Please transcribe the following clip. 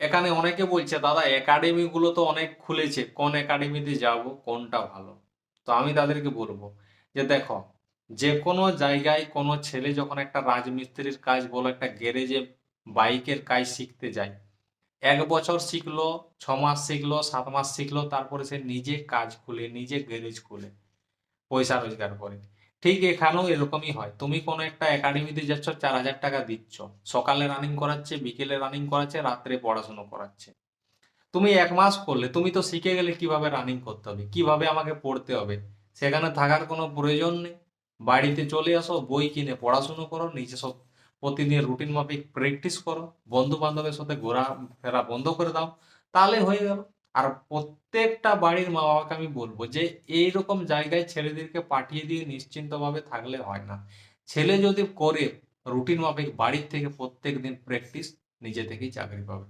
এখানে অনেকে বলছে, দাদা একাডেমি গুলো তো অনেক খুলেছে, কোন একাডেমিতে যাব, কোনটা ভালো? তো আমি তাদেরকে বলব যে, দেখো যে কোনো জায়গায় কোনো ছেলে যখন একটা রাজমিস্ত্রির কাজ বলো, একটা গ্যারেজে বাইকের কাজ শিখতে যায়, এক বছর শিখলো, ছ মাস শিখলো, সাত মাস শিখলো, তারপরে সে নিজে কাজ খুলে, নিজে গ্যারেজ খুলে, পয়সা রোজগার করে। ঠিক এখানেও এরকমই হয়। তুমি কোনো একটা একাডেমিতে যাচ্ছ, চার হাজার টাকা দিচ্ছ। সকালে রানিং করাচ্ছে, বিকেলে রানিং করাচ্ছে, রাত্রে পড়াশুনো করাচ্ছে। তুমি এক মাস করলে, তুমি তো শিখে গেলে কীভাবে রানিং করতে হবে, কীভাবে আমাকে পড়তে হবে? সেখানে থাকার কোনো প্রয়োজন নেই। বাড়িতে চলে আসো, বই কিনে পড়াশুনো করো, নিজে সব প্রতিদিন রুটিন মাফিক প্র্যাকটিস করো। বন্ধু বান্ধবের সাথে ঘোরা ফেরা বন্ধ করে দাও, তাহলে হয়ে গেল। আর প্রত্যেকটা বাড়ির মা বাবাকে আমি বলব যে এই রকম জায়গায় ছেলেদেরকে পাঠিয়ে দিয়ে নিশ্চিন্তভাবে থাকলে হয় না। ছেলে যদি করে, রুটিন মাফিক বাড়ির থেকে প্রত্যেক দিন প্র্যাকটিস নিজে থেকেই চাকরি পাবে।